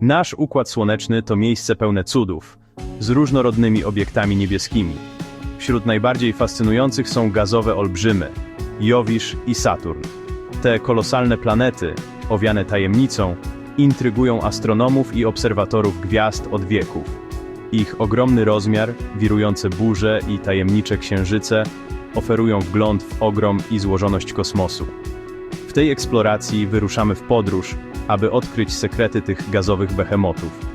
Nasz Układ Słoneczny to miejsce pełne cudów, z różnorodnymi obiektami niebieskimi. Wśród najbardziej fascynujących są gazowe olbrzymy, Jowisz i Saturn. Te kolosalne planety, owiane tajemnicą, intrygują astronomów i obserwatorów gwiazd od wieków. Ich ogromny rozmiar, wirujące burze i tajemnicze księżyce oferują wgląd w ogrom i złożoność kosmosu. W tej eksploracji wyruszamy w podróż, aby odkryć sekrety tych gazowych behemotów.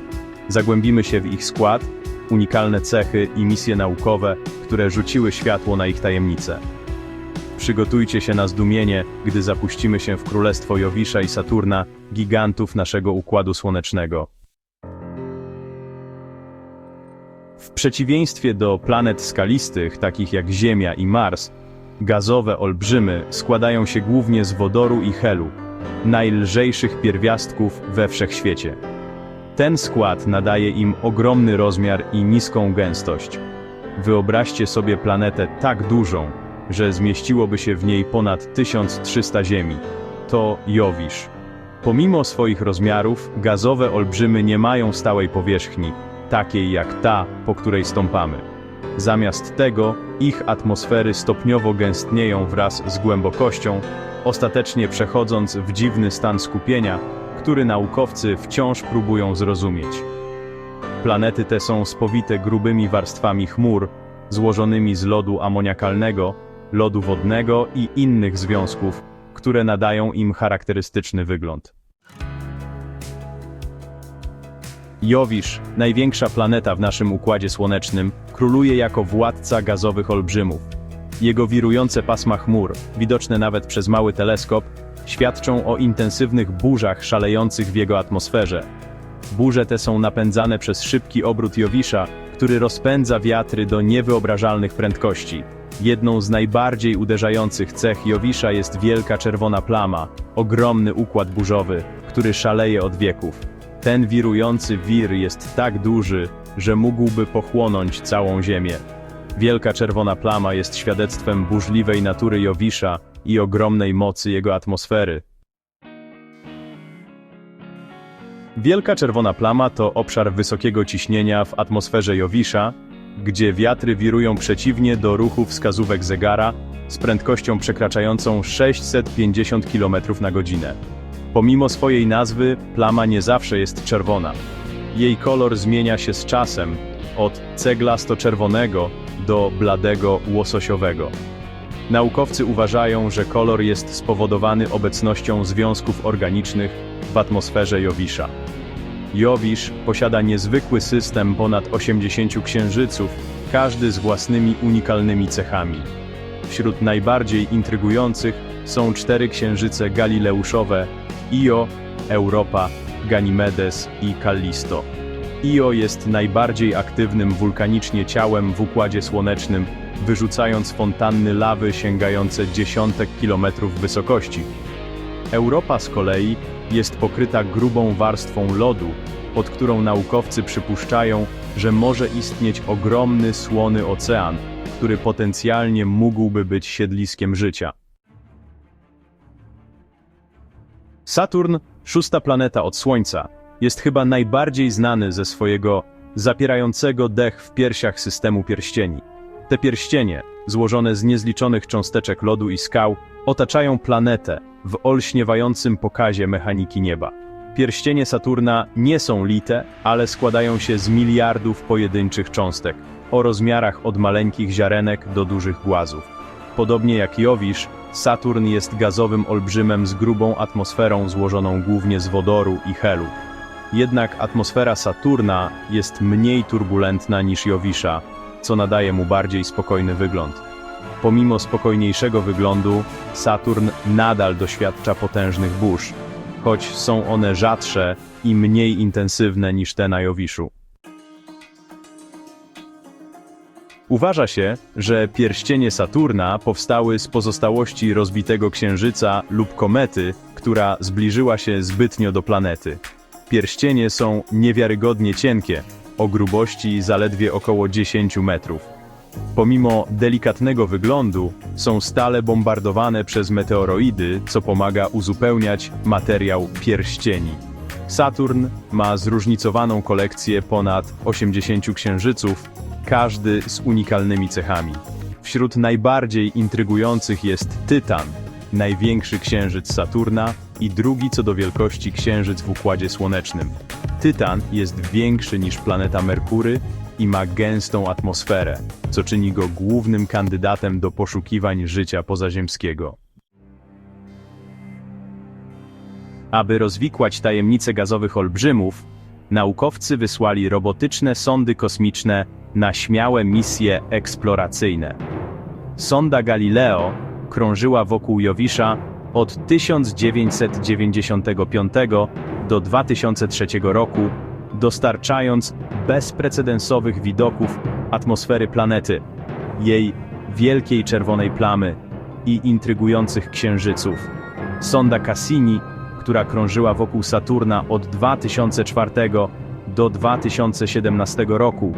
Zagłębimy się w ich skład, unikalne cechy i misje naukowe, które rzuciły światło na ich tajemnice. Przygotujcie się na zdumienie, gdy zapuścimy się w królestwo Jowisza i Saturna, gigantów naszego układu słonecznego. W przeciwieństwie do planet skalistych, takich jak Ziemia i Mars, gazowe olbrzymy składają się głównie z wodoru i helu, najlżejszych pierwiastków we wszechświecie. Ten skład nadaje im ogromny rozmiar i niską gęstość. Wyobraźcie sobie planetę tak dużą, że zmieściłoby się w niej ponad 1300 Ziemi. To Jowisz. Pomimo swoich rozmiarów, gazowe olbrzymy nie mają stałej powierzchni, takiej jak ta, po której stąpamy. Zamiast tego, ich atmosfery stopniowo gęstnieją wraz z głębokością, ostatecznie przechodząc w dziwny stan skupienia, który naukowcy wciąż próbują zrozumieć. Planety te są spowite grubymi warstwami chmur, złożonymi z lodu amoniakalnego, lodu wodnego i innych związków, które nadają im charakterystyczny wygląd. Jowisz, największa planeta w naszym Układzie Słonecznym, króluje jako władca gazowych olbrzymów. Jego wirujące pasma chmur, widoczne nawet przez mały teleskop, świadczą o intensywnych burzach szalejących w jego atmosferze. Burze te są napędzane przez szybki obrót Jowisza, który rozpędza wiatry do niewyobrażalnych prędkości. Jedną z najbardziej uderzających cech Jowisza jest wielka czerwona plama, ogromny układ burzowy, który szaleje od wieków. Ten wirujący wir jest tak duży, że mógłby pochłonąć całą Ziemię. Wielka czerwona plama jest świadectwem burzliwej natury Jowisza i ogromnej mocy jego atmosfery. Wielka czerwona plama to obszar wysokiego ciśnienia w atmosferze Jowisza, gdzie wiatry wirują przeciwnie do ruchu wskazówek zegara z prędkością przekraczającą 650 km na godzinę. Pomimo swojej nazwy, plama nie zawsze jest czerwona. Jej kolor zmienia się z czasem, od ceglasto-czerwonego do bladego łososiowego. Naukowcy uważają, że kolor jest spowodowany obecnością związków organicznych w atmosferze Jowisza. Jowisz posiada niezwykły system ponad 80 księżyców, każdy z własnymi unikalnymi cechami. Wśród najbardziej intrygujących są cztery księżyce galileuszowe Io, Europa, Ganymedes i Callisto. Io jest najbardziej aktywnym wulkanicznie ciałem w Układzie Słonecznym, wyrzucając fontanny lawy sięgające dziesiątek kilometrów wysokości. Europa z kolei jest pokryta grubą warstwą lodu, pod którą naukowcy przypuszczają, że może istnieć ogromny słony ocean, który potencjalnie mógłby być siedliskiem życia. Saturn, szósta planeta od Słońca, jest chyba najbardziej znany ze swojego zapierającego dech w piersiach systemu pierścieni. Te pierścienie, złożone z niezliczonych cząsteczek lodu i skał, otaczają planetę w olśniewającym pokazie mechaniki nieba. Pierścienie Saturna nie są lite, ale składają się z miliardów pojedynczych cząstek, o rozmiarach od maleńkich ziarenek do dużych głazów. Podobnie jak Jowisz, Saturn jest gazowym olbrzymem z grubą atmosferą złożoną głównie z wodoru i helu. Jednak atmosfera Saturna jest mniej turbulentna niż Jowisza, co nadaje mu bardziej spokojny wygląd. Pomimo spokojniejszego wyglądu, Saturn nadal doświadcza potężnych burz, choć są one rzadsze i mniej intensywne niż te na Jowiszu. Uważa się, że pierścienie Saturna powstały z pozostałości rozbitego księżyca lub komety, która zbliżyła się zbytnio do planety. Pierścienie są niewiarygodnie cienkie, o grubości zaledwie około 10 metrów. Pomimo delikatnego wyglądu, są stale bombardowane przez meteoroidy, co pomaga uzupełniać materiał pierścieni. Saturn ma zróżnicowaną kolekcję ponad 80 księżyców, każdy z unikalnymi cechami. Wśród najbardziej intrygujących jest Tytan, największy księżyc Saturna i drugi co do wielkości księżyc w Układzie Słonecznym. Tytan jest większy niż planeta Merkury i ma gęstą atmosferę, co czyni go głównym kandydatem do poszukiwań życia pozaziemskiego. Aby rozwikłać tajemnice gazowych olbrzymów, naukowcy wysłali robotyczne sondy kosmiczne na śmiałe misje eksploracyjne. Sonda Galileo krążyła wokół Jowisza od 1995 do 2003 roku, dostarczając bezprecedensowych widoków atmosfery planety, jej wielkiej czerwonej plamy i intrygujących księżyców. Sonda Cassini, która krążyła wokół Saturna od 2004 do 2017 roku,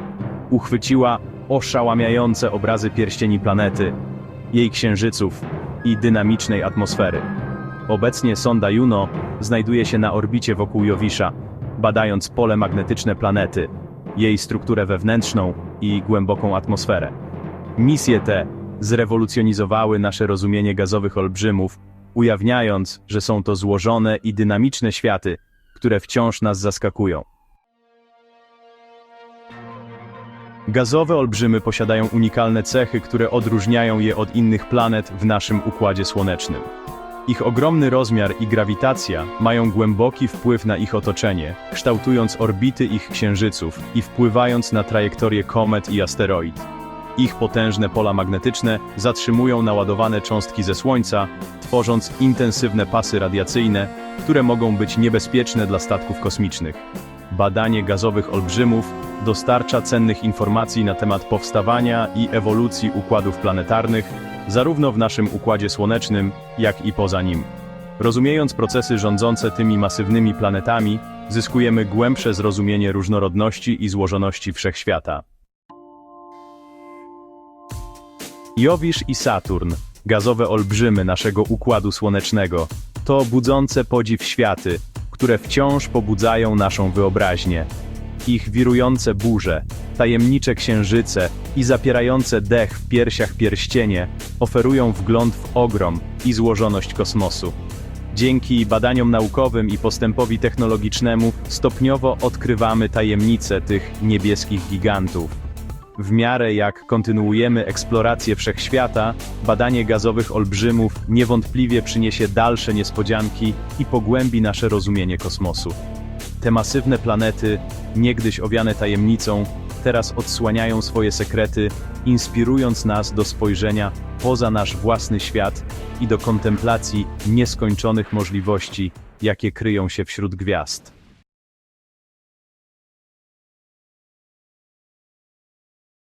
uchwyciła oszałamiające obrazy pierścieni planety, jej księżyców i dynamicznej atmosfery. Obecnie sonda Juno znajduje się na orbicie wokół Jowisza, badając pole magnetyczne planety, jej strukturę wewnętrzną i głęboką atmosferę. Misje te zrewolucjonizowały nasze rozumienie gazowych olbrzymów, ujawniając, że są to złożone i dynamiczne światy, które wciąż nas zaskakują. Gazowe olbrzymy posiadają unikalne cechy, które odróżniają je od innych planet w naszym układzie słonecznym. Ich ogromny rozmiar i grawitacja mają głęboki wpływ na ich otoczenie, kształtując orbity ich księżyców i wpływając na trajektorię komet i asteroid. Ich potężne pola magnetyczne zatrzymują naładowane cząstki ze Słońca, tworząc intensywne pasy radiacyjne, które mogą być niebezpieczne dla statków kosmicznych. Badanie gazowych olbrzymów dostarcza cennych informacji na temat powstawania i ewolucji układów planetarnych, zarówno w naszym układzie słonecznym, jak i poza nim. Rozumiejąc procesy rządzące tymi masywnymi planetami, zyskujemy głębsze zrozumienie różnorodności i złożoności wszechświata. Jowisz i Saturn, gazowe olbrzymy naszego układu słonecznego, to budzące podziw światy, które wciąż pobudzają naszą wyobraźnię. Ich wirujące burze, tajemnicze księżyce i zapierające dech w piersiach pierścienie oferują wgląd w ogrom i złożoność kosmosu. Dzięki badaniom naukowym i postępowi technologicznemu stopniowo odkrywamy tajemnice tych niebieskich gigantów. W miarę jak kontynuujemy eksplorację wszechświata, badanie gazowych olbrzymów niewątpliwie przyniesie dalsze niespodzianki i pogłębi nasze rozumienie kosmosu. Te masywne planety, niegdyś owiane tajemnicą, teraz odsłaniają swoje sekrety, inspirując nas do spojrzenia poza nasz własny świat i do kontemplacji nieskończonych możliwości, jakie kryją się wśród gwiazd.